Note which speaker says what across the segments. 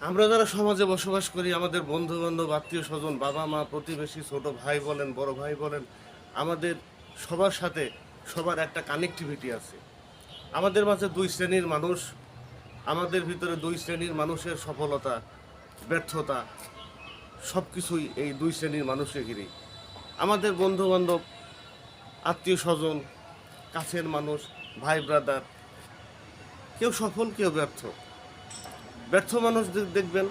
Speaker 1: আমরা যারা সমাজে বসবাস করি, আমাদের বন্ধু বান্ধব আত্মীয় স্বজন, বাবা মা, প্রতিবেশী, ছোট ভাই বলেন, বড় ভাই বলেন, আমাদের সবার সাথে সবার একটা কানেক্টিভিটি আছে। আমাদের মাঝে দুই শ্রেণির মানুষ, আমাদের ভিতরে দুই শ্রেণির মানুষের সফলতা, ব্যর্থতা সব কিছুই এই দুই শ্রেণির মানুষকে ঘিরে আমাদের বন্ধু বান্ধব আত্মীয় স্বজন, কাছের মানুষ ভাই ব্রাদার কেউ সফল, কেউ ব্যর্থ। ব্যর্থ মানুষ দেখবেন,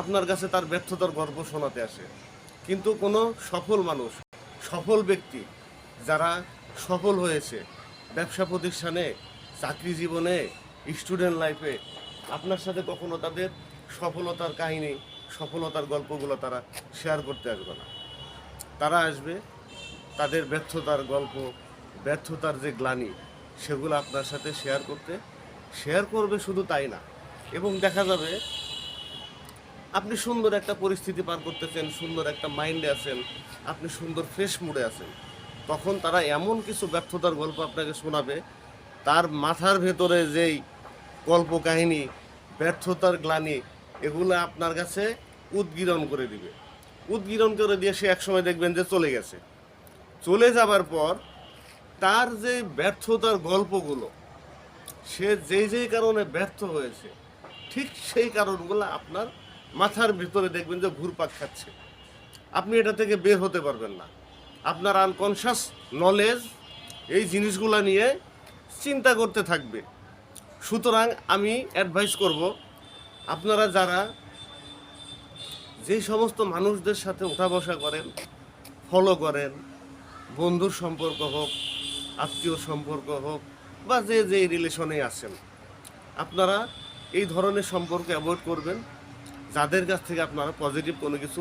Speaker 1: আপনার কাছে তার ব্যর্থতার গর্ব শোনাতে আসে। কিন্তু কোনো সফল মানুষ, সফল ব্যক্তি যারা সফল হয়েছে, ব্যবসা প্রতিষ্ঠানে, চাকরি জীবনে স্টুডেন্ট লাইফে আপনার সাথে কখনো তাদের সফলতার কাহিনী, সফলতার গল্পগুলো তারা শেয়ার করতে আসবে না। তারা আসবে, তাদের ব্যর্থতার গল্প, ব্যর্থতার যে গ্লানি, সেগুলো আপনার সাথে শেয়ার করতে। শেয়ার করবে শুধু তাই না এবং দেখা যাবে আপনি সুন্দর একটা পরিস্থিতি পার করতেছেন, সুন্দর একটা মাইন্ডে আছেন, আপনি সুন্দর ফ্রেশ মুডে আছেন। তখন তারা এমন কিছু ব্যর্থতার গল্প আপনাকে শোনাবে, তার মাথার ভেতরে যেই গল্প কাহিনী ব্যর্থতার গ্লানি, এগুলো আপনার কাছে উদ্গীরণ করে দিবে। উদ্গীরণ করে দিয়ে সে একসময় দেখবেন যে চলে গেছে। চলে যাবার পর তার যে ব্যর্থতার গল্পগুলো, সে যেই যেই কারণে ব্যর্থ হয়েছে ঠিক সেই কারণগুলো আপনার মাথার ভিতরে দেখবেন যে ঘুরপাক খাচ্ছে। আপনি এটা থেকে বের হতে পারবেন না। আপনার আনকনশাস নলেজ এই জিনিসগুলো নিয়ে চিন্তা করতে থাকবে। সুতরাং আমি অ্যাডভাইস করব, আপনারা যারা যে সমস্ত মানুষদের সাথে ওঠা বসা করেন ফলো করেন, বন্ধুর সম্পর্ক হোক, আত্মীয় সম্পর্ক হোক, বা যে যে রিলেশনে আছেন, আপনারা এই ধরনের সম্পর্ক অ্যাভয়েড করবেন। যাদের কাছ থেকে আপনারা পজিটিভ কোনো কিছু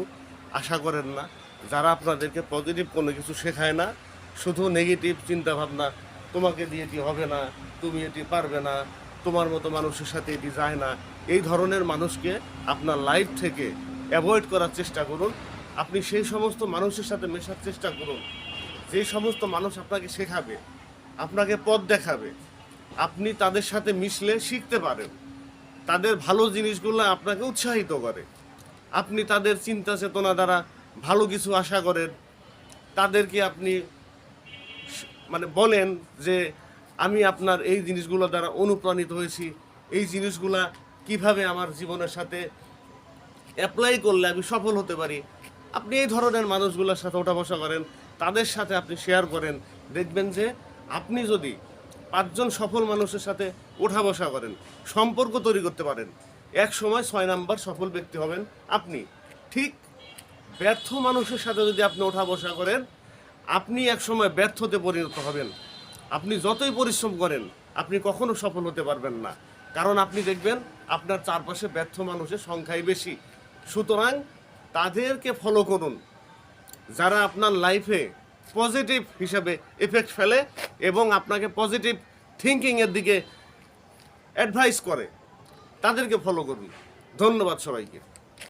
Speaker 1: আশা করেন না, যারা আপনাদেরকে পজিটিভ কোনো কিছু শেখায় না, শুধু নেগেটিভ চিন্তা ভাবনা তোমাকে দিয়ে এটি হবে না, তুমি এটি পারবে না, তোমার মতো মানুষের সাথে এটি যায় না, এই ধরনের মানুষকে আপনার লাইফ থেকে অ্যাভয়েড করার চেষ্টা করুন। আপনি সেই সমস্ত মানুষের সাথে মেশার চেষ্টা করুন। যে সমস্ত মানুষ আপনাকে শেখাবে, আপনাকে পথ দেখাবে, আপনি তাদের সাথে মিশলে শিখতে পারেন। তাদের ভালো জিনিসগুলো আপনাকে উৎসাহিত করে। আপনি তাদের চিন্তা চেতনা দ্বারা ভালো কিছু আশা করেন। তাদেরকে আপনি মানে বলেন যে, আমি আপনার এই জিনিসগুলো দ্বারা অনুপ্রাণিত হয়েছি। এই জিনিসগুলা কীভাবে আমার জীবনের সাথে অ্যাপ্লাই করলে আমি সফল হতে পারি? আপনি এই ধরনের মানুষগুলোর সাথে ওঠা বসা করেন। তাদের সাথে আপনি শেয়ার করেন। দেখবেন যে, আপনি যদি পাঁচজন সফল মানুষের সাথে ওঠা বসা করেন, সম্পর্ক তৈরি করতে পারেন। এক সময় ছয় নাম্বার সফল ব্যক্তি হবেন আপনি। ঠিক ব্যর্থ মানুষের সাথে যদি আপনি ওঠা বসা করেন, আপনি এক সময় ব্যর্থতে পরিণত হবেন। আপনি যতই পরিশ্রম করেন, আপনি কখনো সফল হতে পারবেন না। কারণ আপনি দেখবেন, আপনার চারপাশে ব্যর্থ মানুষের সংখ্যাই বেশি। সুতরাং তাদেরকে ফলো করুন। যারা আপনার লাইফে পজিটিভ হিসাবে এফেক্ট ফেলে এবং আপনাকে পজিটিভ থিঙ্কিংয়ের দিকে অ্যাডভাইস করে। তাদেরকে ফলো করুন ধন্যবাদ সবাইকে।